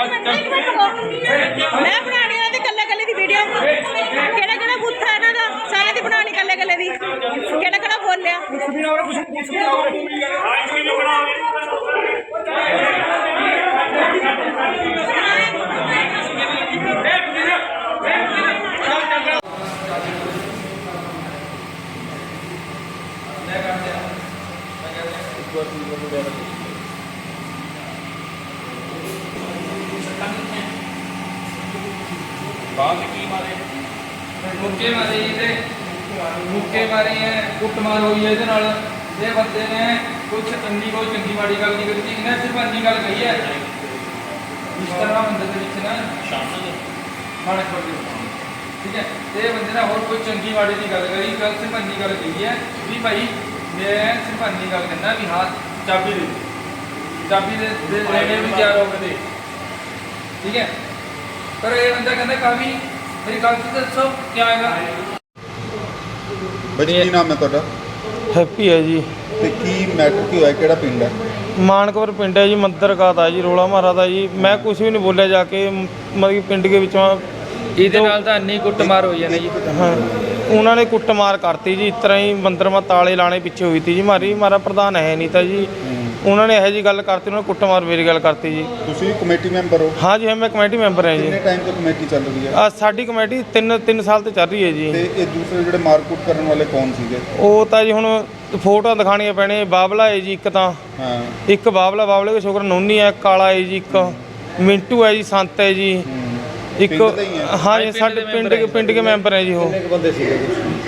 ਮੈਂ ਬਣਾਣੀ ਇਹਨਾਂ ਦੀ ਕੱਲੇ ਕੱਲੇ ਦੀ ਵੀਡੀਓ ਕਿਹੜਾ ਕਿਹੜਾ ਬੁੱਥਾ ਇਹਨਾਂ ਦਾ ਸਾਰਿਆਂ ਦੀ ਬਣਾਣੀ ਕੱਲੇ ਕੱਲੇ ਦੀ ਕਿਹੜਾ ਕਿਹੜਾ ਬੋਲਿਆ ਮੁੱਕੇ ਮਾਰੇ ਜੀ ਤੇ ਮੁੱਕੇ ਮਾਰੇ ਹੈ ਕੁੱਟਮਾਰ ਹੋਈ ਹੈ ਇਹਦੇ ਨਾਲ। ਇਹ ਬੰਦੇ ਨੇ ਕੁਝ ਅੰਨੀ ਕੋਈ ਚੰਗੀ, ਮਾੜੀ ਗੱਲ ਨਹੀਂ ਕੀਤੀ, ਇਹਨੇ ਸਿਰਫ ਅੰਨੀ ਗੱਲ ਕਹੀ ਹੈ ਇਸ ਤਰ੍ਹਾਂ ਬੰਦੇ ਦੇ ਵਿੱਚ ਨਾ ਮਾੜੇ ਛੋਟੇ ਠੀਕ ਹੈ ਤੇ ਇਹ ਬੰਦੇ ਨੇ ਹੋਰ ਕੋਈ ਚੰਗੀ, ਮਾੜੀ ਦੀ ਗੱਲ ਕਰੀ ਗੱਲ ਸਿਰਫ ਅੰਨੀ ਗੱਲ ਕਹੀ ਹੈ ਵੀ ਭਾਈ, ਮੈਂ ਸਿਰਫ ਅੰਨੀ ਗੱਲ ਕਹਿੰਦਾ ਵੀ ਹਾਂ, ਚਾਬੀ ਦੇ ਦਿਓ। ਚਾਬੀ ਦੇ ਦੇ ਲੈਣੇ ਵੀ ਤਿਆਰ ਹੋ ਗਏ ਠੀਕ ਹੈ ਪਰ ਇਹ ਬੰਦਾ ਕਹਿੰਦਾ ਕਾਫੀ ਮੇਰੀ ਗੱਲ ਤਾਂ ਦੱਸੋ ਕੀ ਆਏਗਾ ਬਾਈ ਜੀ, ਕੀ ਨਾਮ ਹੈ ਤੁਹਾਡਾ? ਹੈਪੀ ਹੈ ਜੀ। ਤੇ ਕੀ ਮੈਟਰ ਕੀ ਹੋਇਆ? ਕਿਹੜਾ ਪਿੰਡ ਹੈ? ਮਾਨਕਪੁਰ ਪਿੰਡ ਹੈ ਜੀ ਮੰਦਰ ਕਾ ਦਾ ਜੀ ਰੋਲਾ ਮਾਰਾ ਦਾ ਜੀ। ਮੈਂ ਕੁਝ ਵੀ ਨਹੀਂ ਬੋਲਿਆ ਜਾ ਕੇ ਮ- ਮਤਲਬ ਕਿ ਪਿੰਡ ਦੇ ਵਿੱਚੋਂ ਇਹਦੇ ਨਾਲ ਤਾਂ ਇੰਨੀ ਕੁੱਟਮਾਰ ਹੋਈ ਜਾਂਦੀ ਜੀ। ਹਾਂ ਉਹਨਾਂ ਨੇ ਕੁੱਟਮਾਰ ਕਰਤੀ ਜੀ। ਇਸ ਤਰ੍ਹਾਂ ਹੀ ਮੰਦਰ ਮਾ ਤਾਲੇ ਲਾਣੇ ਪਿੱਛੇ ਹੋਈ ਤੀ ਜੀ ਮਾਰੀ। ਮਾਰਾ ਪ੍ਰਧਾਨ ਹੈ ਨਹੀਂ ਤਾਂ ਜੀ। ਉਹਨਾਂ ਨੇ ਇਹੋ ਜੀ ਗੱਲ ਕਰਤੀ ਉਹਨਾਂ ਨੇ ਕੁੱਟਮਾਰ ਮੇਰੀ ਗੱਲ ਕਰਤੀ ਜੀ। ਤੁਸੀਂ ਕਮੇਟੀ ਮੈਂਬਰ ਹੋ? ਹਾਂ ਜੀ ਹਾਂ, ਮੈਂ ਕਮੇਟੀ ਮੈਂਬਰ ਹਾਂ ਜੀ। ਕਿੰਨੇ ਟਾਈਮ ਤੋਂ ਕਮੇਟੀ ਚੱਲ ਰਹੀ ਹੈ? ਆ ਸਾਡੀ ਕਮੇਟੀ 3 3 ਸਾਲ ਤੋਂ ਚੱਲ ਰਹੀ ਹੈ ਜੀ। ਤੇ ਇਹ ਦੂਸਰੇ ਜਿਹੜੇ ਮਾਰਕੁੱਟ ਕਰਨ ਵਾਲੇ ਕੌਣ ਸੀਗੇ? ਉਹ ਤਾਂ ਜੀ ਹੁਣ ਫੋਟੋਆਂ ਦਿਖਾਣੀਆਂ ਪੈਣੇ ਬਾਬਲਾ ਹੈ ਜੀ ਇੱਕ ਤਾਂ। ਹਾਂ। ਇੱਕ ਬਾਬਲਾ ਬਾਬਲੇ ਦਾ ਛੋਕਰਾ ਨੋਨੀ ਹੈ ਕਾਲਾ ਹੈ ਜੀ ਇੱਕ। ਮਿੰਟੂ ਹੈ ਜੀ ਸੰਤ ਹੈ ਜੀ। ਇੱਕ ਪਿੰਡ ਦੇ ਹੀ ਹੈ? ਹਾਂ ਜੀ ਸਾਡੇ ਪਿੰਡ ਦੇ ਪਿੰਡ ਦੇ ਮੈਂਬਰ ਹੈ ਜੀ ਉਹ। ਕਿੰਨੇ ਬੰਦੇ ਸੀਗੇ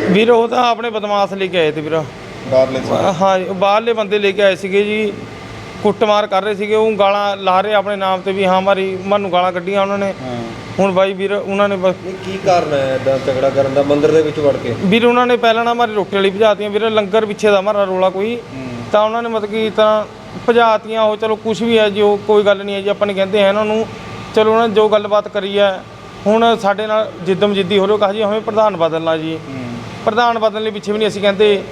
ਵੀਰ ਉਹ ਤਾਂ ਆਪਣੇ ਬਦਮਾਸ਼ ਲੈ ਕੇ ਆਏ ਤੇ ਵੀਰ। ਬਾਹਰਲੇ ਸੀ ਹਾਂ ਜੀ, ਉਹ ਬਾਹਰਲੇ ਬੰਦੇ ਲੈ ਕੇ ਆਏ ਸੀਗੇ ਜੀ। ਕੁੱਟਮਾਰ ਕਰ ਰਹੇ ਸੀਗੇ ਉਹ ਗਾਲਾਂ ਲਾ ਰਹੇ ਆਪਣੇ ਨਾਮ ਤੇ ਵੀ ਹਾਂ ਮਾਰੀ ਮਾਨੂੰ ਗਾਲਾਂ ਕੱਢੀਆਂ ਉਹਨਾਂ ਨੇ। ਹਾਂ। ਹੁਣ ਬਾਈ ਵੀਰ ਉਹਨਾਂ ਨੇ ਬਸ ਕੀ ਕਾਰਨ ਹੈ ਇਦਾਂ ਝਗੜਾ ਕਰਨ ਦਾ? ਮੰਦਿਰ ਦੇ ਵਿੱਚ ਵੜ ਕੇ। ਵੀਰ ਉਹਨਾਂ ਨੇ ਪਹਿਲਾਂ ਨਾ ਮਾਰੀ ਰੋਟੀ ਵਾਲੀ ਭਜਾਤੀਆਂ ਵੀਰ ਲੰਗਰ ਪਿੱਛੇ ਦਾ ਮਾਰਾ ਰੋਲਾ ਕੋਈ। ਤਾਂ ਉਹਨਾਂ ਨੇ ਮਤਲਬ ਕਿ ਤਾਂ ਭਜਾਤੀਆਂ ਉਹ ਚਲੋ ਕੁਝ ਵੀ ਹੈ ਜੀ ਕੋਈ ਗੱਲ ਨਹੀਂ ਹੈ ਜੀ ਆਪਾਂ ਨੇ ਕਹਿੰਦੇ ਆ ਇਹਨਾਂ ਨੂੰ ਚਲੋ ਉਹਨਾਂ ਨੇ ਜੋ ਗੱਲਬਾਤ ਕਰੀ ਹੈ ਹੁਣ ਸਾਡੇ ਨਾਲ ਜਿੱਦਮ ਜਿੱਦੀ ਹੋ। ਰਿਹਾ ਕਹਾ ਜੀ ਹਮੇ ਪ੍ਰਧਾਨ ਬਦਲਣਾ ਜੀ। ਪ੍ਰਧਾਨ ਬਦਲਣ ਲਈ ਪਿੱਛੇ ਵੀ ਨਹੀਂ ਅਸੀਂ ਕਹਿੰਦੇ।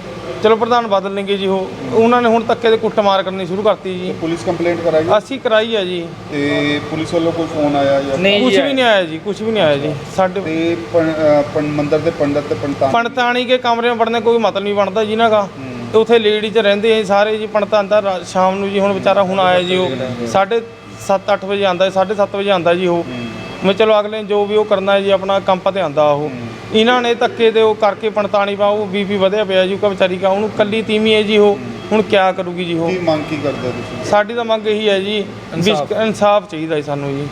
ਚਲੋ ਪ੍ਰਧਾਨ ਬਦਲ ਲੈਂਗੇ ਜੀ ਉਹ। ਉਹਨਾਂ ਨੇ ਹੁਣ ਧੱਕੇ ਦੇ ਕੁੱਟਮਾਰ ਕਰਨੀ ਸ਼ੁਰੂ ਕਰਤੀ ਜੀ। ਪੁਲਿਸ ਕੰਪਲੇਂਟ ਕਰਾਈ ਅਸੀਂ ਕਰਾਈ ਹੈ ਜੀ। ਤੇ ਪੁਲਿਸ ਵੱਲੋਂ ਕੋਈ ਫੋਨ ਆਇਆ ਜਾਂ ਕੁਝ ਵੀ ਨਹੀਂ ਆਇਆ ਜੀ ਕੁਝ ਵੀ ਨਹੀਂ ਆਇਆ ਜੀ। ਸਾਡੇ ਤੇ ਪੰ- ਮੰਦਿਰ ਦੇ ਪੰਡਤ ਤੇ ਪੰਡਤਾਂ? ਪੰਡਤਾਣੀ ਕੇ ਕਮਰੇ ਵਿੱਚ ਵੜਨੇ ਕੋਈ ਮਤਲਬ ਨਹੀਂ ਬਣਦਾ ਜੀ ਇਹਨਾਂ ਦਾ। ਤੇ ਉਥੇ ਲੇਡੀ ਚ ਰਹਿੰਦੇ ਆ ਸਾਰੇ ਜੀ ਪੰਡਤਾਂ ਦਾ ਸ਼ਾਮ ਨੂੰ ਜੀ ਹੁਣ ਵਿਚਾਰਾ ਹੁਣ ਆਇਆ ਜੀ ਉਹ। ਸਾਢੇ 7-8 ਵਜੇ ਆਂਦਾ 7:30 ਵਜੇ ਆਂਦਾ ਜੀ ਉਹ। ਮੈਂ ਚਲੋ ਅਗਲੇ ਜੋ ਵੀ ਉਹ ਕਰਨਾ ਹੈ ਜੀ ਆਪਣਾ ਕੰਮ ਤੇ ਆਂਦਾ ਉਹ। ਇਹਨਾਂ ਨੇ ਧੱਕੇ ਦੇ ਉਹ ਕਰਕੇ ਪੰਡਤਾਣੀ ਪਾ ਉਹ ਬੀਪੀ ਵਧਿਆ ਪਿਆ ਜੀ ਉਹ ਕਾ ਵਿਚਾਰੀ ਕਾ ਉਹਨੂੰ ਕੱਲੀ ਤੀਵੀਂ ਹੈ ਜੀ ਉਹ ਹੁਣ ਕਿਆ ਕਰੂਗੀ ਜੀ ਉਹ। ਕੀ ਮੰਗ ਕੀ ਕਰਦੇ ਹੋ ਤੁਸੀਂ? ਸਾਡੀ ਤਾਂ ਮੰਗ ਇਹੀ ਹੈ ਜੀ ਇਨਸਾਫ ਚਾਹੀਦਾ ਜੀ ਸਾਨੂੰ ਜੀ।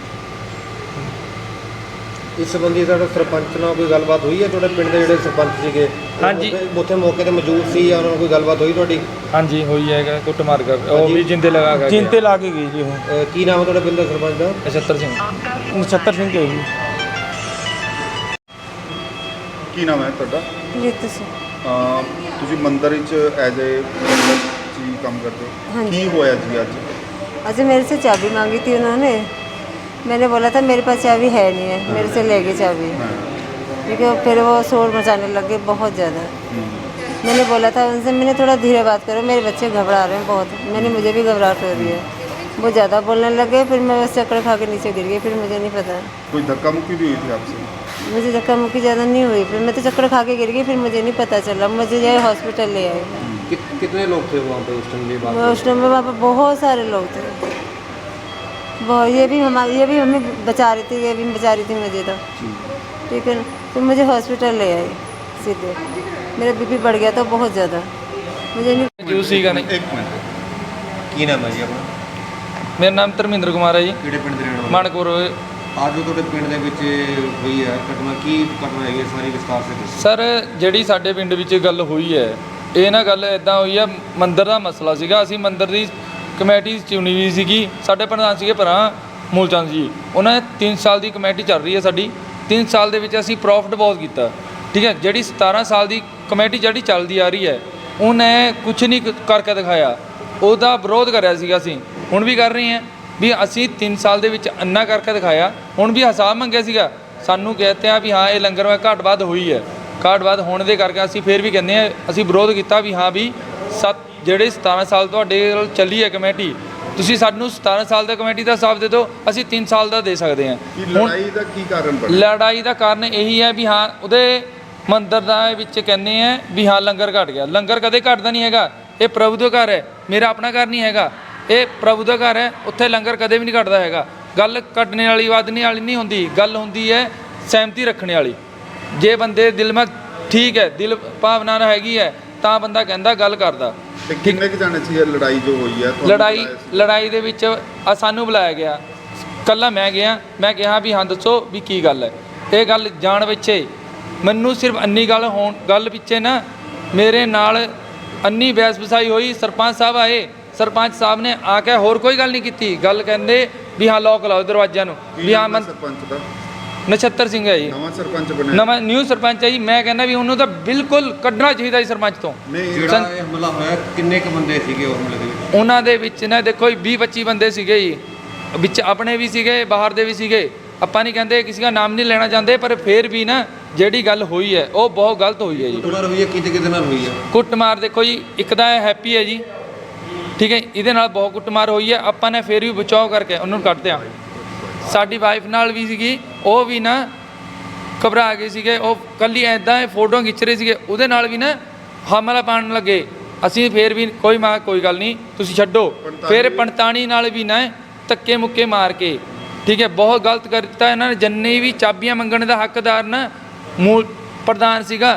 ਇਸ ਸੰਬੰਧੀ ਤੁਹਾਡੇ ਸਰਪੰਚ ਨਾਲ ਕੋਈ ਗੱਲਬਾਤ ਹੋਈ ਹੈ ਤੁਹਾਡੇ ਪਿੰਡ ਦੇ ਜਿਹੜੇ ਸਰਪੰਚ ਸੀਗੇ ਹਾਂਜੀ। ਉੱਥੇ- ਉੱਥੇ ਮੌਕੇ ਤੇ ਮੌਜੂਦ ਸੀ ਜਾਂ ਉਹਨਾਂ ਨਾਲ ਕੋਈ ਗੱਲਬਾਤ ਹੋਈ ਤੁਹਾਡੀ ਹਾਂਜੀ ਹੋਈ ਹੈਗਾ ਕੁੱਟਮਾਰ ਕਰ ਉਹ ਵੀ ਜਿੰਦੇ ਲਗਾ ਕੇ ਜਿੰਤੇ ਲਾ ਕੇ ਗਈ ਜੀ ਉਹ ਅਹ ਕੀ ਨਾਮ ਹੈ ਤੁਹਾਡੇ ਪਿੰਡ ਦਾ ਸਰਪੰਚ ਦਾ 75 ਸਿੰਘ ਨਛੱਤਰ ਸਿੰਘ ਹੈ ਜੀ ਕੀ ਨਾਮ ਹੈ ਤੁਹਾਡਾ ਰਿਤ ਸਿੰਘ ਅਹ ਤੁਸੀਂ ਮੰਦਿਰ ਵਿੱਚ ਐਜ਼ ਏ ਜੀ ਕੰਮ ਕਰਦੇ ਹੋ हाँ जी। ਕੀ ਹੋਇਆ ਜੀ ਅੱਜ अच्छा मेरे से चाबी मांगी थी उन्होंने मैंने बोला था मेरे पास चाबी है नहीं है मेरे से ले गए चाबी ਹਾਂ क्योंकि फिर वो शोर मचाने लगे बहुत ज़्यादा मैंने बोला था उनसे मैंने थोड़ा धीरे बात करो मेरे बच्चे घबरा रहे हैं बहुत मैंने मुझे भी घबराहट हो रही है वो ज़्यादा बोलने लगे फिर मैं बस चक्कर खा के नीचे गिर गई फिर मुझे नहीं पता कोई धक्का मुक्की भी हुई थी आपसे मुझे धक्का मुक्की ज़्यादा नहीं हुई फिर मैं तो चक्कर खा के गिर गई फिर मुझे नहीं पता चला मुझे जो है हॉस्पिटल ले आए कि, कितने लोग थे वहाँ पे उस टाइम ये बात वो उस टाइम पे वहाँ पे बहुत सारे लोग थे वो ये भी हमारे ये भी हमें बचा रही थी ये भी बचा रही थी मुझे तो ठीक है ना फिर मुझे हॉस्पिटल ले आई सीधे मेरा बीपी बढ़ गया था बहुत ज़्यादा मुझे नहीं ਜੂ ਸੀਗਾ ਨਹੀਂ ਇੱਕ ਮਿੰਟ ਕੀ ਨਾਮ ਹੈ ਜੀ ਆਪਣਾ ਮੇਰਾ ਨਾਮ ਧਰਮਿੰਦਰ ਕੁਮਾਰ ਹੈ ਜੀ ਕਿਹੜੇ ਪਿੰਡ ਦੇ ਰਹਿਣ ਵਾਲੇ ਮਾਨਕਪੁਰ ਅੱਜ ਜੋ ਤੁਹਾਡੇ ਪਿੰਡ ਦੇ ਵਿੱਚ ਹੋਈ ਹੈ ਘਟਨਾ ਕੀ ਘਟਨਾ ਹੈਗੀ ਹੈ ਸਾਰੀ ਵਿਸਤਾਰ ਸੇ ਦੱਸੋ ਸਰ ਜਿਹੜੀ ਸਾਡੇ ਪਿੰਡ ਵਿੱਚ ਗੱਲ ਹੋਈ ਹੈ ਇਹ ਨਾ ਗੱਲ ਇਦਾਂ ਹੋਈ ਹੈ ਮੰਦਿਰ ਦਾ ਮਸਲਾ ਸੀਗਾ ਅਸੀਂ ਮੰਦਿਰ ਦੀ ਕਮੇਟੀ ਚੁਣੀ ਹੋਈ ਸੀਗੀ, ਸਾਡੇ ਪ੍ਰਧਾਨ ਸੀਗੇ ਭਰਾ ਮੂਲਚੰਦ ਜੀ। ਉਹਨਾਂ ਨੇ 3 ਸਾਲ ਦੀ ਕਮੇਟੀ ਚੱਲ ਰਹੀ ਹੈ ਸਾਡੀ। 3 ਸਾਲ ਦੇ ਵਿੱਚ ਅਸੀਂ ਪ੍ਰੋਫਿਟ ਬਹੁਤ ਕੀਤਾ। ਠੀਕ ਹੈ, ਜਿਹੜੀ 17 ਸਾਲ ਦੀ ਕਮੇਟੀ ਜਿਹੜੀ ਚੱਲਦੀ ਆ ਰਹੀ ਹੈ, ਉਹਨੇ ਕੁਝ ਨਹੀਂ ਕਰਕੇ ਦਿਖਾਇਆ। ਉਹਦਾ ਵਿਰੋਧ ਕਰਿਆ ਸੀਗਾ ਅਸੀਂ। ਹੁਣ ਵੀ ਕਰ ਰਹੇ ਹਾਂ ਵੀ ਅਸੀਂ 3 ਸਾਲ ਦੇ ਵਿੱਚ ਅੰਨਾ ਕਰਕੇ ਦਿਖਾਇਆ। ਹੁਣ ਵੀ ਹਿਸਾਬ ਮੰਗਿਆ ਸੀਗਾ। ਸਾਨੂੰ ਕਹਤੇ ਆ ਵੀ ਹਾਂ, ਇਹ ਲੰਗਰ ਵਿੱਚ ਘਾਟ ਵੱਧ ਹੋਈ ਹੈ। ਘਾਟ ਵੱਧ ਹੋਣ ਦੇ ਕਰਕੇ ਅਸੀਂ ਫੇਰ ਵੀ ਕਹਿੰਦੇ ਆ ਅਸੀਂ ਵਿਰੋਧ ਕੀਤਾ ਵੀ ਹਾਂ ਵੀ ਸੱਤ ਜਿਹੜੇ 17 ਸਾਲ ਤੁਹਾਡੇ ਨਾਲ ਚੱਲੀ ਹੈ ਕਮੇਟੀ ਤੁਸੀਂ ਸਾਨੂੰ 17 ਸਾਲ ਦਾ ਕਮੇਟੀ ਦਾ ਹਿਸਾਬ ਦੇ ਦਿਓ ਅਸੀਂ 3 ਸਾਲ ਦਾ ਦੇ ਸਕਦੇ ਹਾਂ। ਕੀ ਲੜਾਈ ਦਾ ਕੀ ਕਾਰਨ ਬਣਿਆ? ਲੜਾਈ ਦਾ ਕਾਰਨ ਇਹੀ ਹੈ ਵੀ ਹਾਂ ਉਹਦੇ ਮੰਦਰ ਦਾ ਵਿੱਚ ਕਹਿੰਦੇ ਆ ਵੀ ਹਾਂ ਲੰਗਰ ਘਟ ਗਿਆ। ਲੰਗਰ ਕਦੇ ਘਟਦਾ ਨਹੀਂ ਹੈਗਾ। ਇਹ ਪ੍ਰਭੂ ਦਾ ਘਰ ਹੈ ਮੇਰਾ ਆਪਣਾ ਘਰ ਨਹੀਂ ਹੈਗਾ। ਇਹ ਪ੍ਰਭੂ ਦਾ ਘਰ ਹੈ ਉੱਥੇ ਲੰਗਰ ਕਦੇ ਵੀ ਨਹੀਂ ਘਟਦਾ ਹੈਗਾ। ਗੱਲ ਘਟਣੇ ਵਾਲੀ ਵਾਦਨੀ ਵਾਲੀ ਨਹੀਂ ਹੁੰਦੀ। ਗੱਲ ਹੁੰਦੀ ਹੈ ਸਹਿਮਤੀ ਰੱਖਣੇ ਵਾਲੀ। ਜੇ ਬੰਦੇ ਦਿਲ ਮਾ ਠੀਕ ਹੈ ਦਿਲ ਭਾਵਨਾ ਨਾਲ ਹੈਗੀ ਹੈ ਤਾਂ ਬੰਦਾ ਕਹਿੰਦਾ ਗੱਲ ਕਰਦਾ। ਤੇ ਕਿੰਨੇ ਕੁ ਜਾਣੇ ਸੀ ਇਹ ਲੜਾਈ ਜੋ ਹੋਈ ਤੁਹਾਨੂੰ ਲੜਾਈ ਬੁਲਾਇਆ ਸੀ? ਲੜਾਈ ਦੇ ਵਿੱਚ ਆ ਸਾਨੂੰ ਬੁਲਾਇਆ ਗਿਆ। ਕੱਲਾ ਮੈਂ ਗਿਆ। ਮੈਂ ਕਿਹਾ ਵੀ ਹਾਂ ਦੱਸੋ ਵੀ ਕੀ ਗੱਲ ਹੈ? ਇਹ ਗੱਲ ਜਾਣ ਪਿੱਛੇ ਮੈਨੂੰ ਸਿਰਫ ਅੰਨੀ ਗੱਲ ਹੋਣ ਗੱਲ ਪਿੱਛੇ ਨਾ ਮੇਰੇ ਨਾਲ ਅੰਨੀ ਬਹਿਸ ਵਸਾਈ ਹੋਈ। ਸਰਪੰਚ ਸਾਹਿਬ ਆਏ। ਸਰਪੰਚ ਸਾਹਿਬ ਨੇ ਆ ਕੇ ਹੋਰ ਕੋਈ ਗੱਲ ਨਹੀਂ ਕੀਤੀ। ਗੱਲ ਕਹਿੰਦੇ ਵੀ ਹਾਂ ਲੋਕ ਲਾਓ ਦਰਵਾਜ਼ਿਆਂ ਨੂੰ। ਕੀ ਵੀ ਹਾਂ ਨਾਮ ਹੈ ਮਨ ਸਰਪੰਚ ਦਾ? ਨਛੱਤਰ ਸਿੰਘ ਹੈ ਜੀ। ਨਵਾਂ ਸਰਪੰਚ ਬਣਿਆ। ਨਵਾਂ ਨਿਊ ਸਰਪੰਚ ਹੈ ਜੀ। ਮੈਂ ਕਹਿੰਦਾ ਵੀ ਉਹਨੂੰ ਤਾਂ ਬਿਲਕੁਲ ਕੱਢਣਾ ਚਾਹੀਦਾ ਸੀ ਸਰਪੰਚ ਤੋਂ। ਜਿਹੜਾ ਇਹ ਹਮਲਾ ਹੋਇਆ ਕਿੰਨੇ ਕੁ ਬੰਦੇ ਸੀਗੇ ਉਹ ਹਮਲੇ ਦੇ ਵਿੱਚ? ਉਹਨਾਂ ਦੇ ਵਿੱਚ ਨਾ ਦੇਖੋ 20 25 ਬੰਦੇ ਸੀਗੇ ਜੀ। ਵਿੱਚ ਆਪਣੇ ਵੀ ਸੀਗੇ ਬਾਹਰ ਦੇ ਵੀ ਸੀਗੇ। ਆਪਾਂ ਨਹੀਂ ਕਹਿੰਦੇ ਕਿਸੇ ਦਾ ਨਾਮ ਨਹੀਂ ਲੈਣਾ ਚਾਹੁੰਦੇ ਪਰ ਫੇਰ ਵੀ ਨਾ ਜਿਹੜੀ ਗੱਲ ਹੋਈ ਹੈ ਉਹ ਬਹੁਤ ਗਲਤ ਹੋਈ ਹੈ ਜੀ। ਕੁੱਟਮਾਰ ਹੋਈ ਹੈ ਕਿਤੇ ਕਿਤੇ ਨਾਲ ਹੋਈ ਹੈ? ਕੁੱਟਮਾਰ ਦੇਖੋ ਜੀ ਇੱਕ ਤਾਂ ਹੈਪੀ ਹੈ ਜੀ। ਠੀਕ ਹੈ ਇਹਦੇ ਨਾਲ ਬਹੁਤ ਕੁੱਟਮਾਰ ਹੋਈ ਹੈ। ਆਪਾਂ ਨੇ ਫੇਰ ਵੀ ਬਚਾਓ ਕਰਕੇ ਉਹਨੂੰ ਕੱਢਦਿਆ ਸਾਡੀ ਵਾਈਫ ਨਾਲ ਵੀ ਸੀਗੀ ਉਹ ਵੀ ਨਾ ਘਬਰਾ ਗਏ ਸੀਗੇ ਉਹ ਕੱਲੀ ਐਦਾਂ ਫੋਟੋ ਖਿੱਚ ਰਹੇ ਸੀਗੇ ਉਹਦੇ ਨਾਲ ਵੀ ਨਾ ਹਮਲਾ ਪਾਣ ਲੱਗੇ। ਅਸੀਂ ਫੇਰ ਵੀ ਕੋਈ ਮਾ ਕੋਈ ਗੱਲ ਨਹੀਂ ਤੁਸੀਂ ਛੱਡੋ। ਫਿਰ ਪੰਤਾਣੀ ਨਾਲ ਵੀ ਨਾ ਧੱਕੇ ਮੁੱਕੇ ਮਾਰ ਕੇ ਠੀਕ ਹੈ ਬਹੁਤ ਗਲਤ ਕਰ ਦਿੱਤਾ। ਇਹਨਾਂ ਨੇ ਜੰਨੇ ਵੀ ਚਾਬੀਆਂ ਮੰਗਣ ਦਾ ਹੱਕਦਾਰ ਨਾ ਮੂਲ ਪ੍ਰਧਾਨ ਸੀਗਾ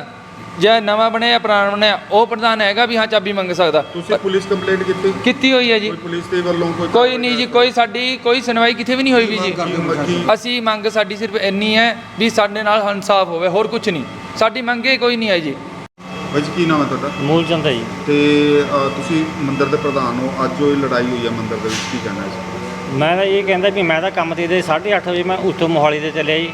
ਜਾਂ ਨਵਾਂ ਬਣਿਆ ਪੁਰਾਣਾ ਬਣਿਆ ਉਹ ਪ੍ਰਧਾਨ ਹੈਗਾ ਵੀ ਹਾਂ ਚਾਬੀ ਮੰਗ ਸਕਦਾ। ਤੁਸੀਂ ਪੁਲਿਸ ਕੰਪਲੇਂਟ ਕੀਤੀ? ਕੀਤੀ ਹੋਈ ਹੈ ਜੀ। ਕੋਈ ਪੁਲਿਸ ਦੇ ਵੱਲੋਂ ਕੋਈ ਕੋਈ ਨਹੀਂ ਜੀ ਕੋਈ ਸਾਡੀ ਕੋਈ ਸੁਣਵਾਈ ਕਿਤੇ ਵੀ ਨਹੀਂ ਹੋਈ ਵੀ ਜੀ। ਅਸੀਂ ਮੰਗ ਸਾਡੀ ਸਿਰਫ ਇੰਨੀ ਹੈ ਵੀ ਸਾਡੇ ਨਾਲ ਇਨਸਾਫ ਹੋਵੇ ਹੋਰ ਕੁਝ ਨਹੀਂ। ਸਾਡੀ ਮੰਗੇ ਕੋਈ ਨਹੀਂ ਹੈ ਜੀ। ਬਾਈ ਜੀ ਕੀ ਨਾਮ ਹੈ ਤੁਹਾਡਾ? ਮੂਲ ਚੰਦ ਹੈ ਜੀ। ਤੇ ਅ, ਤੁਸੀਂ ਮੰਦਿਰ ਦੇ ਪ੍ਰਧਾਨ ਹੋ ਅੱਜ ਇਹ ਲੜਾਈ ਹੋਈ ਹੈ ਮੰਦਿਰ ਦੇ ਵਿੱਚ ਕੀ ਕਹਿਣਾ ਹੈ ਮੈਂ ਤਾਂ ਇਹ ਕਹਿੰਦਾ ਵੀ ਮੈਂ ਤਾਂ ਕੰਮ ਤੇ ਦੇ 8:30 ਵਜੇ ਮੈਂ ਉੱਥੋਂ ਮੋਹਾਲੀ ਤੇ ਚੱਲਿਆ ਜੀ।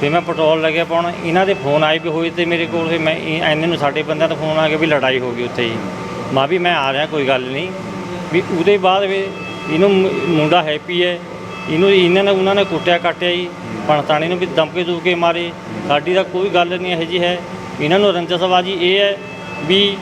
ਫਿਰ ਮੈਂ ਪੈਟਰੋਲ ਲੱਗਿਆ ਪਾਉਣ ਇਹਨਾਂ ਦੇ ਫੋਨ ਆਏ ਵੀ ਹੋਏ ਤੇ ਮੇਰੇ ਕੋਲ ਫਿਰ ਮੈਂ ਇਹ- ਐਨੇ ਨੂੰ ਸਾਡੇ ਬੰਦਿਆਂ ਦਾ ਫੋਨ ਆ ਗਿਆ ਵੀ ਲੜਾਈ ਹੋ ਗਈ ਉੱਥੇ ਜੀ। ਮੈਂ ਵੀ ਮੈਂ ਆ ਰਿਹਾ, ਕੋਈ ਗੱਲ ਨਹੀਂ। ਵੀ ਉਹਦੇ ਬਾਅਦ ਵੀ ਇਹਨੂੰ ਮੁ- ਮੁੰਡਾ ਹੈਪੀ ਹੈ। ਇਹਨੂੰ ਇਹਨਾਂ ਨੇ, ਉਹਨਾਂ ਨੇ ਕੁੱਟਿਆ, ਕਾਟਿਆ ਜੀ। ਪਣਤਾਣੀ ਨੂੰ ਵੀ ਦਮਕੇ ਦੂਕੇ ਮਾਰੇ। ਸਾਡੀ ਤਾਂ ਕੋਈ ਗੱਲ ਨਹੀਂ ਇਹੋ ਜੀ ਹੈ। ਇਹਨਾਂ ਨੂੰ ਰੰਜਸਬਾਜੀ ਇਹ ਹੈ ਵੀ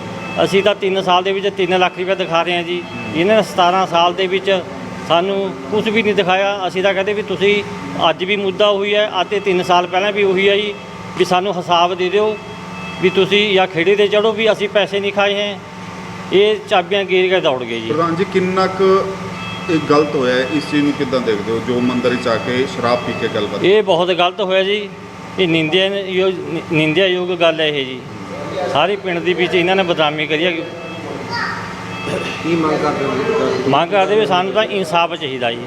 ਅਸੀਂ ਤਾਂ 3 ਸਾਲ ਦੇ ਵਿੱਚ 3 ਲੱਖ ਰੁਪਏ ਦਿਖਾ ਰਹੇ ਹਾਂ ਜੀ। ਇਹਨਾਂ ਨੇ 17 ਸਾਲ ਦੇ ਵਿੱਚ ਸਾਨੂੰ ਕੁਝ ਵੀ ਨਹੀਂ ਦਿਖਾਇਆ। ਅਸੀਂ ਤਾਂ ਕਹਿੰਦੇ ਵੀ ਤੁਸੀਂ ਅੱਜ ਵੀ ਮੁੱਦਾ ਹੋਈ ਹੈ ਅਤੇ 3 ਸਾਲ ਪਹਿਲਾਂ ਵੀ ਉਹੀ ਹੈ ਜੀ ਵੀ ਸਾਨੂੰ ਹਿਸਾਬ ਦੇ ਦਿਓ ਵੀ ਤੁਸੀਂ ਜਾਂ ਖੇੜੇ ਤੇ ਚੜੋ ਵੀ ਅਸੀਂ ਪੈਸੇ ਨਹੀਂ ਖਾਏ ਹੈ। ਇਹ ਚਾਬੀਆਂ ਗੇਰ ਕੇ ਦੌੜ ਗਏ ਜੀ। ਪ੍ਰਧਾਨ ਜੀ ਕਿੰਨਾ ਕੁ ਇਹ ਗਲਤ ਹੋਇਆ ਹੈ? ਇਸ ਚੀਜ਼ ਨੂੰ ਕਿੱਦਾਂ ਦੇਖਦੇ ਹੋ? ਜੋ ਮੰਦਿਰ ਵਿੱਚ ਆ ਕੇ ਸ਼ਰਾਬ ਪੀ ਕੇ ਗੱਲਬਾਤ ਇਹ ਬਹੁਤ ਗਲਤ ਹੋਇਆ ਜੀ। ਇਹ ਨਿੰਦਿਆ ਨਿੰਦਿਆ ਯੋਗ ਗੱਲ ਹੈ ਇਹ ਜੀ। ਸਾਰੇ ਪਿੰਡ ਦੇ ਵਿੱਚ ਇਹਨਾਂ ਨੇ ਬਦਨਾਮੀ ਕਰੀ ਹੈ। ਕੀ ਮੰਗ ਕਰਦੇ ਹੋ? ਮੰਗ ਕਰਦੇ ਵੀ ਸਾਨੂੰ ਤਾਂ ਇਨਸਾਫ ਚਾਹੀਦਾ ਜੀ।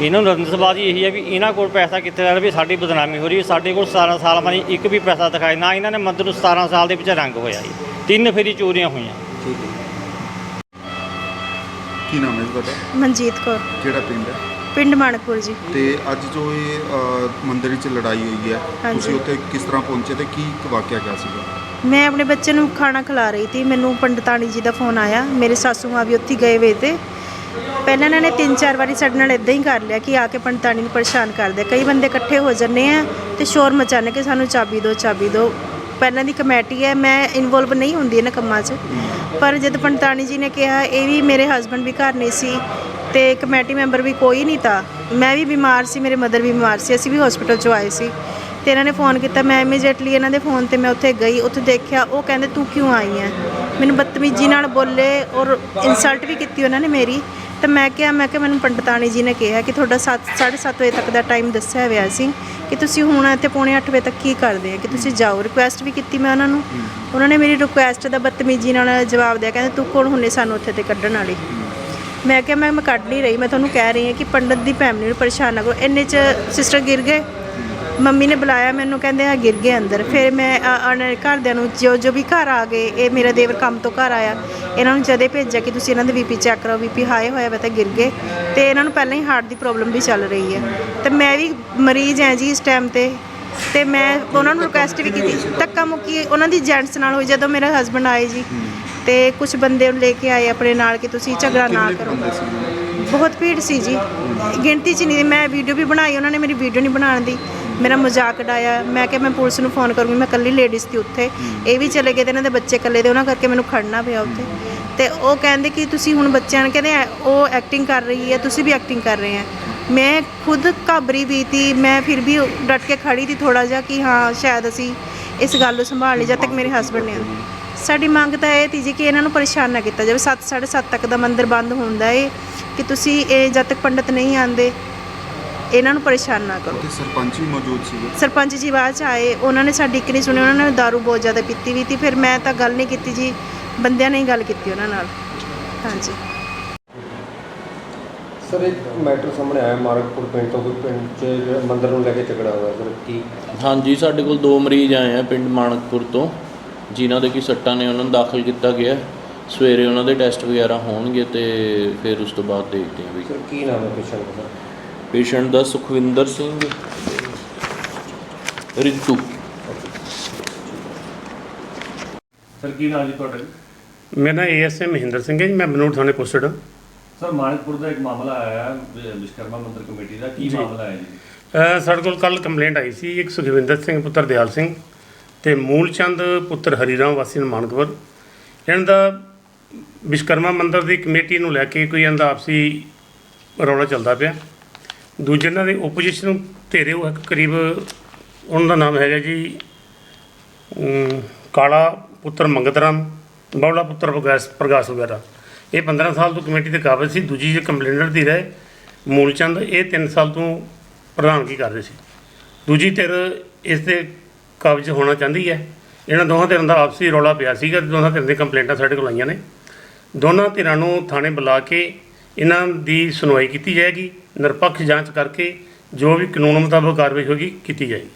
ਇਹਨਾਂ ਨੂੰ ਰੰਜਸਬਾਜ਼ੀ ਇਹੀ ਹੈ ਵੀ ਇਹਨਾਂ ਕੋਲ ਪੈਸਾ ਕਿੱਥੇ ਦਾ ਵੀ ਸਾਡੀ ਬਦਨਾਮੀ ਹੋ ਰਹੀ ਹੈ। ਸਾਡੇ ਕੋਲ 17 ਸਾਲ ਮਾਰੀ ਇੱਕ ਵੀ ਪੈਸਾ ਦਿਖਾਏ ਨਾ ਇਹਨਾਂ ਨੇ ਮੰਦਰ ਨੂੰ 17 ਸਾਲ ਦੇ ਵਿੱਚ ਰੰਗ ਹੋਇਆ ਜੀ। ਤਿੰਨ ਫੇਰੀ ਚੋਰੀਆਂ ਹੋਈਆਂ। ਕੀ ਨਾਮ ਹੈ ਜੀ ਤੁਹਾਡਾ? ਮਨਜੀਤ ਕੌਰ। ਕਿਹੜਾ ਪਿੰਡ ਹੈ? ਪਿੰਡ ਮਾਨਕਪੁਰ ਜੀ। ਤੇ ਅੱਜ ਜੋ ਇਹ ਅ, ਮੰਦਿਰ ਵਿੱਚ ਲੜਾਈ ਹੋਈ ਹੈ ਹਾਂਜੀ। ਤੁਸੀਂ ਉੱਥੇ ਕਿਸ ਤਰ੍ਹਾਂ ਪਹੁੰਚੇ ਤੇ ਕੀ ਵਾਕਿਆ ਗਿਆ ਸੀਗਾ? ਮੈਂ ਆਪਣੇ ਬੱਚੇ ਨੂੰ ਖਾਣਾ ਖਿਲਾ ਰਹੀ ਸੀ। ਮੈਨੂੰ ਪੰਡਤਾਣੀ ਜੀ ਦਾ ਫੋਨ ਆਇਆ। ਮੇਰੇ ਸਾਸੂ ਮਾਂ ਵੀ ਉੱਥੇ ਗਏ ਵੇ ਤੇ। ਪਹਿਲਾਂ ਇਹਨਾਂ ਨੇ ਤਿੰਨ ਚਾਰ ਵਾਰੀ ਸਾਡੇ ਨਾਲ ਇਦਾਂ ਹੀ ਕਰ ਲਿਆ ਕਿ ਆ ਕੇ ਪੰਡਤਾਣੀ ਨੂੰ ਪਰੇਸ਼ਾਨ ਕਰਦੇ ਕਈ ਬੰਦੇ ਇਕੱਠੇ ਹੋ ਜਾਂਦੇ ਆ ਤੇ ਸ਼ੋਰ ਮਚਾਣੇ ਕਿ ਸਾਨੂੰ ਚਾਬੀ ਦਿਓ ਚਾਬੀ ਦਿਓ। ਪਹਿਲਾਂ ਦੀ ਕਮੇਟੀ ਹੈ, ਮੈਂ ਇਨਵੋਲਵ ਨਹੀਂ ਹੁੰਦੀ ਇਹਨਾਂ ਕੰਮਾਂ 'ਚ। ਪਰ ਜਦ ਪੰਡਤਾਣੀ ਜੀ ਨੇ ਕਿਹਾ, ਇਹ ਵੀ ਮੇਰੇ ਹਸਬੰਡ ਵੀ ਘਰ ਨਹੀਂ ਸੀ ਤੇ ਕਮੇਟੀ ਮੈਂਬਰ ਵੀ ਕੋਈ ਨਹੀਂ ਤਾਂ। ਮੈਂ ਵੀ ਬਿਮਾਰ ਸੀ, ਮੇਰੇ ਮਦਰ ਵੀ ਬਿਮਾਰ ਸੀ, ਅਸੀਂ ਵੀ ਹਸਪੀਟਲ 'ਚੋਂ ਆਏ ਸੀ। ਤੇ ਇਹਨਾਂ ਨੇ ਫੋਨ ਕੀਤਾ, ਮੈਂ ਇਮੀਡੀਏਟਲੀ ਇਹਨਾਂ ਦੇ ਫੋਨ ਤੇ ਮੈਂ ਉੱਥੇ ਗਈ, ਉੱਥੇ ਦੇਖਿਆ, ਉਹ ਕਹਿੰਦੇ, ਤੂੰ ਕਿਉਂ ਆਈ ਹੈ? ਮੈਨੂੰ ਬਦਤਮੀਜ਼ੀ ਨਾਲ ਬੋਲੇ ਔਰ ਇਨਸਲਟ ਵੀ ਕੀਤੀ ਉਹਨਾਂ ਨੇ ਮੇਰੀ। ਤਾਂ ਮੈਂ ਕਿਹਾ ਮੈਂ ਕਿਹਾ ਮੈਨੂੰ ਪੰਡਤਾਣੀ ਜੀ ਨੇ ਕਿਹਾ ਕਿ ਤੁਹਾਡਾ 7 7:30 ਵਜੇ ਤੱਕ ਦਾ ਟਾਈਮ ਦੱਸਿਆ ਹੋਇਆ ਸੀ ਕਿ ਤੁਸੀਂ ਹੁਣ ਇੱਥੇ ਪੌਣੇ 8 ਵਜੇ ਤੱਕ ਕੀ ਕਰਦੇ ਆ, ਕਿ ਤੁਸੀਂ ਜਾਓ। ਰਿਕੁਐਸਟ ਵੀ ਕੀਤੀ ਮੈਂ ਉਹਨਾਂ ਨੂੰ। ਉਹਨਾਂ ਨੇ ਮੇਰੀ ਰਿਕੁਐਸਟ ਦਾ ਬਦਤਮੀਜ਼ੀ ਨਾਲ ਜਵਾਬ ਦਿਆ, ਕਹਿੰਦੇ, ਤੂੰ ਕੌਣ ਹੁੰਨੇ ਸਾਨੂੰ ਉੱਥੇ ਤੇ ਕੱਢਣ ਵਾਲੀ? ਮੈਂ ਕਿਹਾ, ਮੈਂ ਕੱਢ ਨਹੀਂ ਰਹੀ, ਮੈਂ ਤੁਹਾਨੂੰ ਕਹਿ ਰਹੀ ਹਾਂ ਕਿ ਪੰਡਤ ਦੀ ਫੈਮਿਲੀ ਨੂੰ ਪਰੇਸ਼ਾਨ ਨਾ ਕਰੋ। ਇੰਨੇ ਚ ਸਿਸਟਰ ਗਿਰ ਗਏ ਮੰਮੀ ਨੇ ਬੁਲਾਇਆ ਮੈਨੂੰ ਕਹਿੰਦੇ ਆ ਗਿਰ ਗਏ ਅੰਦਰ। ਫਿਰ ਮੈਂ ਆਣੇ ਘਰਦਿਆਂ ਨੂੰ ਜੋ ਜੋ ਵੀ ਘਰ ਆ ਗਏ ਇਹ ਮੇਰਾ ਦੇਵਰ ਕੰਮ ਤੋਂ ਘਰ ਆਇਆ। ਇਹਨਾਂ ਨੂੰ ਜਦੇ ਭੇਜਿਆ ਕਿ ਤੁਸੀਂ ਇਹਨਾਂ ਦੇ ਬੀਪੀ ਚੈੱਕ ਕਰੋ ਬੀਪੀ ਹਾਈ ਹੋਇਆ ਵਾ ਤਾਂ ਗਿਰ ਗਏ। ਤੇ ਇਹਨਾਂ ਨੂੰ ਪਹਿਲਾਂ ਹੀ ਹਾਰਟ ਦੀ ਪ੍ਰੋਬਲਮ ਵੀ ਚੱਲ ਰਹੀ ਹੈ ਤੇ ਮੈਂ ਵੀ ਮਰੀਜ਼ ਹਾਂ ਜੀ ਇਸ ਟਾਈਮ ਤੇ। ਤੇ ਮੈਂ ਉਹਨਾਂ ਨੂੰ ਰਿਕੁਐਸਟ ਵੀ ਕੀਤੀ ਧੱਕਾ ਮੁੱਕੀ ਉਹਨਾਂ ਦੀ ਜੈਂਟਸ ਨਾਲ ਹੋਈ ਜਦੋਂ ਮੇਰੇ ਹਸਬੰਡ ਆਏ ਜੀ। ਤੇ ਕੁਝ ਬੰਦੇ ਲੈ ਕੇ ਆਏ ਆਪਣੇ ਨਾਲ ਕਿ ਤੁਸੀਂ ਝਗੜਾ ਨਾ ਕਰੋ। ਬਹੁਤ ਭੀੜ ਸੀ ਜੀ। ਗਿਣਤੀ ਚ ਨਹੀਂ ਮੈਂ ਵੀਡੀਓ ਵੀ ਬਣਾਈ ਉਹਨਾਂ ਨੇ ਮੇਰੀ ਵੀਡੀਓ ਨਹੀਂ ਬਣਾਉਣ ਦੀ। ਮੇਰਾ ਮਜ਼ਾਕ ਉਡਾਇਆ। ਮੈਂ ਕਿਹਾ ਮੈਂ ਪੁਲਿਸ ਨੂੰ ਫੋਨ ਕਰੂੰਗੀ ਮੈਂ ਇਕੱਲੀ ਲੇਡੀਜ਼ ਸੀ ਉੱਥੇ। ਇਹ ਵੀ ਚਲੇ ਗਏ ਤੇ ਇਹਨਾਂ ਦੇ ਬੱਚੇ ਇਕੱਲੇ ਦੇ ਉਹਨਾਂ ਕਰਕੇ ਮੈਨੂੰ ਖੜਨਾ ਪਿਆ ਉੱਥੇ। ਤੇ ਉਹ ਕਹਿੰਦੇ ਕਿ ਤੁਸੀਂ ਹੁਣ ਬੱਚਿਆਂ ਨੂੰ ਕਹਿੰਦੇ ਉਹ ਐਕਟਿੰਗ ਕਰ ਰਹੀ ਹੈ ਤੁਸੀਂ ਵੀ ਐਕਟਿੰਗ ਕਰ ਰਹੇ ਹੈ ਮੈਂ ਖੁਦ ਘਾਬਰੀ ਵੀ ਤੀ ਮੈਂ ਫਿਰ ਵੀ ਡਟ ਕੇ ਖੜੀ ਤੀ ਥੋੜਾ ਜਿਹਾ ਕਿ ਹਾਂ ਸ਼ਾਇਦ ਅਸੀਂ ਇਸ ਗੱਲ ਨੂੰ ਸੰਭਾਲ ਲਈ ਜਦ ਤੱਕ ਮੇਰੇ ਹਸਬੰਡ ਨੇ ਸਾਡੀ ਮੰਗ ਤਾਂ ਇਹ ਤੀ ਜੀ ਕਿ ਇਹਨਾਂ ਨੂੰ ਪਰੇਸ਼ਾਨ ਨਾ ਕੀਤਾ ਜਾਵੇ। 7 7:30 ਤੱਕ ਦਾ ਮੰਦਿਰ ਬੰਦ ਹੁੰਦਾ ਏ ਕਿ ਤੁਸੀਂ ਇਹ ਜਦ ਤੱਕ ਪੰਡਤ ਨਹੀਂ ਆਂਦੇ ਇਹਨਾਂ ਨੂੰ ਪਰੇਸ਼ਾਨ ਨਾ ਕਰੋ। ਉੱਥੇ ਸਰਪੰਚ ਵੀ ਮੌਜੂਦ ਸੀਗੇ। ਸਰਪੰਚ ਜੀ ਬਾਅਦ ਚ ਆਏ ਉਹਨਾਂ ਨੇ ਸਾਡੀ ਇੱਕ ਨਹੀਂ ਸੁਣੀ ਉਹਨਾਂ ਨੇ ਦਾਰੂ ਬਹੁਤ ਜ਼ਿਆਦਾ ਪੀਤੀ ਵੀ ਤੀ ਫਿਰ ਮੈਂ ਤਾਂ ਗੱਲ ਨਹੀਂ ਕੀਤੀ ਜੀ ਬੰਦਿਆਂ ਨੇ ਹੀ ਗੱਲ ਕੀਤੀ ਉਹਨਾਂ ਨਾਲ। ਹਾਂਜੀ। ਸਰ ਇੱਕ ਮੈਟਰ ਸਾਹਮਣੇ ਆਇਆ ਮਾਰਕਪੁਰ ਪਿੰਡ ਤੋਂ ਕੋਈ ਪਿੰਡ 'ਚ ਜਿਹੜਾ ਮੰਦਿਰ ਨੂੰ ਲੈ ਕੇ ਝਗੜਾ ਹੋਇਆ ਸਰ ਕੀ? ਹਾਂਜੀ ਸਾਡੇ ਕੋਲ ਦੋ ਮਰੀਜ਼ ਆਏ ਆ ਪਿੰਡ ਮਾਣਕਪੁਰ ਤੋਂ ਜਿਨ੍ਹਾਂ ਦੇ ਕੀ ਸੱਟਾਂ ਨੇ ਉਹਨਾਂ ਨੂੰ ਦਾਖਲ ਕੀਤਾ ਗਿਆ। ਸਵੇਰੇ ਉਹਨਾਂ ਦੇ ਟੈਸਟ ਵਗੈਰਾ ਹੋਣਗੇ ਤੇ ਫਿਰ ਉਸ ਤੋਂ ਬਾਅਦ ਦੇਖਦੇ ਹਾਂ ਵੀ ਸਰ ਕੀ ਨਾਮ ਹੈ ਪੇਸ਼ੈਂਟ ਦਾ? ਪੇਸ਼ੈਂਟ ਦਾ ਸੁਖਵਿੰਦਰ ਸਿੰਘ ਰਿਤੂ। ਸਰ ਕੀ ਨਾਮ ਜੀ ਤੁਹਾਡਾ ਮੇਰਾ ਨਾਮ ਏਐਸਏ ਮਹਿੰਦਰ ਸਿੰਘ ਹੈ ਜੀ ਮੈਂ ਬਨੋੜ ਥਾਣੇ ਪੋਸਟਡ ਹਾਂ। ਸਰ ਮਾਨਕਪੁਰ ਦਾ ਇੱਕ ਮਾਮਲਾ ਆਇਆ ਹੈ ਵਿ- ਵਿਸ਼ਕਰਮਾ ਮੰਦਿਰ ਕਮੇਟੀ ਦਾ। ਕੀ ਜੀ। ਮਾਮਲਾ ਹੈ ਜੀ? ਸਾਡੇ ਕੋਲ ਕੱਲ ਕੰਪਲੇਂਟ ਆਈ ਸੀ ਇੱਕ ਸੁਖਵਿੰਦਰ ਸਿੰਘ ਪੁੱਤਰ ਦਿਆਲ ਸਿੰਘ ਤੇ ਮੂਲ ਚੰਦ ਪੁੱਤਰ ਹਰੀਰਾਮ ਵਾਸੀ ਮਾਨਕਪੁਰ ਇਹਨਾਂ ਦਾ ਵਿਸ਼ਕਰਮਾ ਮੰਦਿਰ ਦੀ ਕਮੇਟੀ ਨੂੰ ਲੈ ਕੇ ਕੋਈ ਇਹਨਾਂ ਦਾ ਆਪਸੀ ਰੌਲਾ ਚੱਲਦਾ ਪਿਆ। ਦੂਜੇ ਇਹਨਾਂ ਦੇ ਓਪੋਜੀਸ਼ਨ ਧੇਰੇ ਉਹ ਇੱਕ ਕਰੀਬ, ਉਹਨਾਂ ਦਾ ਨਾਮ ਹੈਗਾ ਜੀ ਕਾਲਾ ਪੁੱਤਰ ਮੰਗਤ ਰਾਮ ਬੌਲਾ ਪੁੱਤਰ ਪ੍ਰਗਾਸ ਪ੍ਰਗਾਸ ਵਗੈਰਾ। ਇਹ 15 ਸਾਲ ਤੋਂ ਕਮੇਟੀ ਦੇ ਕਾਬਲ ਸੀ, ਦੂਜੀ ਜੇ ਕੰਪਲੇਨਰ ਦੀ ਰਹੇ, ਮੂਲਚੰਦ ਇਹ 3 ਸਾਲ ਤੋਂ ਪ੍ਰਧਾਨਗੀ ਕਰਦੇ ਸੀ। ਦੂਜੀ ਧਿਰ ਇਸ ਦੇ ਕਬਜ਼ ਹੋਣਾ ਚਾਹੁੰਦੀ ਹੈ। ਇਹਨਾਂ ਦੋਹਾਂ ਧਿਰਾਂ ਦਾ ਆਪਸੀ ਰੌਲਾ ਪਿਆ ਸੀਗਾ ਦੋਹਾਂ ਧਿਰਾਂ ਦੀਆਂ ਕੰਪਲੇਂਟਾਂ ਸਾਡੇ ਕੋਲ ਆਈਆਂ ਨੇ। ਦੋਨਾਂ ਧਿਰਾਂ ਨੂੰ ਥਾਣੇ ਬੁਲਾ ਕੇ ਇਹਨਾਂ ਦੀ ਸੁਣਵਾਈ ਕੀਤੀ ਜਾਏਗੀ। ਨਿਰਪੱਖ ਜਾਂਚ ਕਰਕੇ ਜੋ ਵੀ ਕਾਨੂੰਨ ਮੁਤਾਬਕ ਕਾਰਵਾਈ ਹੋਗੀ ਕੀਤੀ ਜਾਏਗੀ।